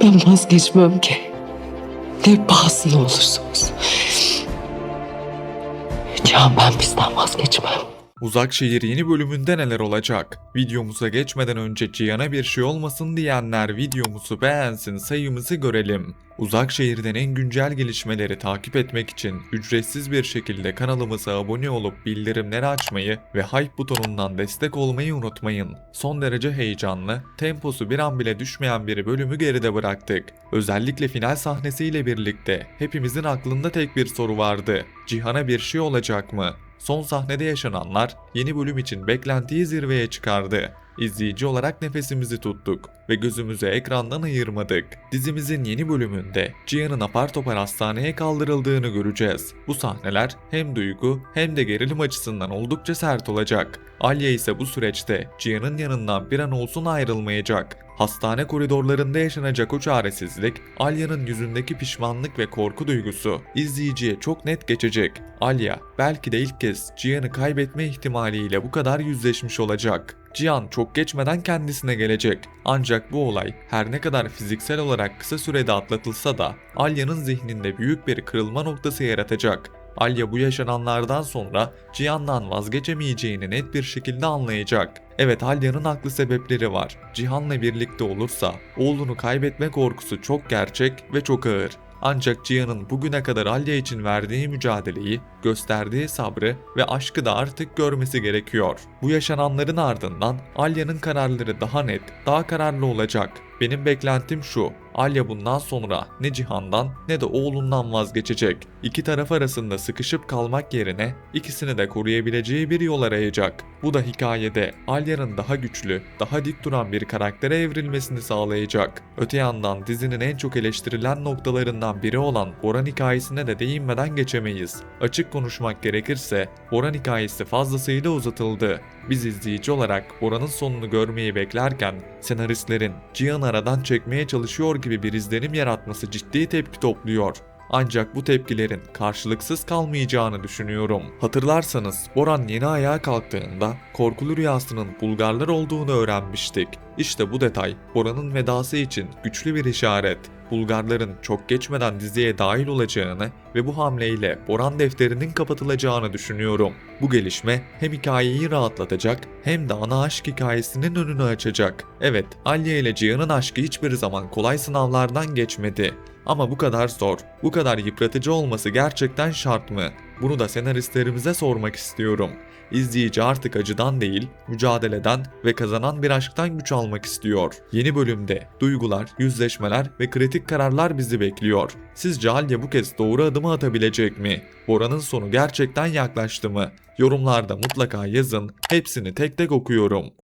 Ben vazgeçmem ki. Ne pahasına olursa. Cihan ben bizden vazgeçmem. Uzak Şehir yeni bölümünde neler olacak? Videomuza geçmeden önce Cihan'a bir şey olmasın diyenler videomuzu beğensin sayımızı görelim. Uzak Şehir'den en güncel gelişmeleri takip etmek için ücretsiz bir şekilde kanalımıza abone olup bildirimleri açmayı ve hype butonundan destek olmayı unutmayın. Son derece heyecanlı, temposu bir an bile düşmeyen bir bölümü geride bıraktık. Özellikle final sahnesiyle birlikte hepimizin aklında tek bir soru vardı. Cihan'a bir şey olacak mı? Son sahnede yaşananlar yeni bölüm için beklentiyi zirveye çıkardı. İzleyici olarak nefesimizi tuttuk ve gözümüzü ekrandan ayırmadık. Dizimizin yeni bölümünde Cihan'ın apar topar hastaneye kaldırıldığını göreceğiz. Bu sahneler hem duygu hem de gerilim açısından oldukça sert olacak. Alya ise bu süreçte Cihan'ın yanından bir an olsun ayrılmayacak. Hastane koridorlarında yaşanacak o çaresizlik, Alya'nın yüzündeki pişmanlık ve korku duygusu izleyiciye çok net geçecek. Alya belki de ilk kez Cihan'ı kaybetme ihtimaliyle bu kadar yüzleşmiş olacak. Cihan çok geçmeden kendisine gelecek. Ancak bu olay her ne kadar fiziksel olarak kısa sürede atlatılsa da Alya'nın zihninde büyük bir kırılma noktası yaratacak. Alya bu yaşananlardan sonra Cihan'dan vazgeçemeyeceğini net bir şekilde anlayacak. Evet Alya'nın haklı sebepleri var. Cihan'la birlikte olursa oğlunu kaybetme korkusu çok gerçek ve çok ağır. Ancak Cihan'ın bugüne kadar Alya için verdiği mücadeleyi, gösterdiği sabrı ve aşkı da artık görmesi gerekiyor. Bu yaşananların ardından Alya'nın kararları daha net, daha kararlı olacak. Benim beklentim şu, Alya bundan sonra ne Cihan'dan ne de oğlundan vazgeçecek. İki taraf arasında sıkışıp kalmak yerine ikisini de koruyabileceği bir yol arayacak. Bu da hikayede Alya'nın daha güçlü, daha dik duran bir karaktere evrilmesini sağlayacak. Öte yandan dizinin en çok eleştirilen noktalarından biri olan Boran hikayesine de değinmeden geçemeyiz. Açık konuşmak gerekirse Boran hikayesi fazlasıyla uzatıldı. Biz izleyici olarak Boran'ın sonunu görmeyi beklerken senaristlerin Cihan aradan çekmeye çalışıyor gibi bir izlenim yaratması ciddi tepki topluyor. Ancak bu tepkilerin karşılıksız kalmayacağını düşünüyorum. Hatırlarsanız Boran yeni ayağa kalktığında korkulu rüyasının Bulgarlar olduğunu öğrenmiştik. İşte bu detay Boran'ın vedası için güçlü bir işaret. Bulgarların çok geçmeden diziye dahil olacağını ve bu hamleyle Boran defterinin kapatılacağını düşünüyorum. Bu gelişme hem hikayeyi rahatlatacak hem de ana aşk hikayesinin önünü açacak. Evet, Alya ile Cihan'ın aşkı hiçbir zaman kolay sınavlardan geçmedi. Ama bu kadar zor, bu kadar yıpratıcı olması gerçekten şart mı? Bunu da senaristlerimize sormak istiyorum. İzleyici artık acıdan değil, mücadeleden ve kazanan bir aşktan güç almak istiyor. Yeni bölümde duygular, yüzleşmeler ve kritik kararlar bizi bekliyor. Sizce Alya bu kez doğru adımı atabilecek mi? Bora'nın sonu gerçekten yaklaştı mı? Yorumlarda mutlaka yazın, hepsini tek tek okuyorum.